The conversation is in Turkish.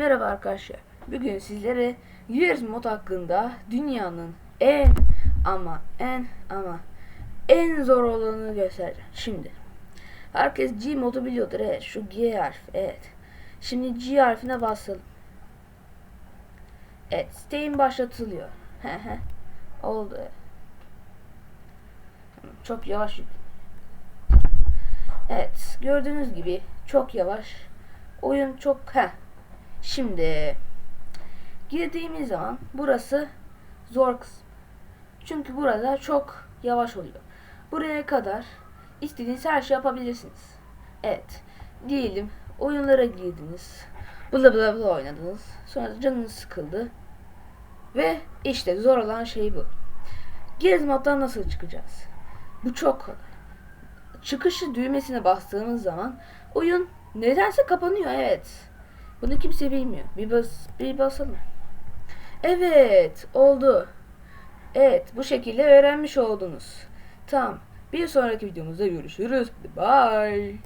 Merhaba arkadaşlar. Bugün sizlere Years mod hakkında dünyanın en ama en ama en zor olanını göstereceğim. Şimdi herkes G modu biliyordur. Evet şu G harfi. Evet. Şimdi G harfine basalım. Evet. Steam başlatılıyor. Oldu. Çok yavaş. Evet. Gördüğünüz gibi çok yavaş. Oyun çok he. Şimdi girdiğimiz zaman burası zor kısım. Çünkü burada çok yavaş oluyor. Buraya kadar istediğiniz her şey yapabilirsiniz. Evet. Diyelim oyunlara girdiniz. Bla bla bla oynadınız. Sonra canınız sıkıldı. Ve işte zor olan şey bu. Moddan nasıl çıkacağız? Bu çok kolay. Çıkışı düğmesine bastığınız zaman oyun nedense kapanıyor evet. Bunu kimse bilmiyor. Bir bas bir basalım. Evet, oldu. Evet, bu şekilde öğrenmiş oldunuz. Tamam. Bir sonraki videomuzda görüşürüz. Bye.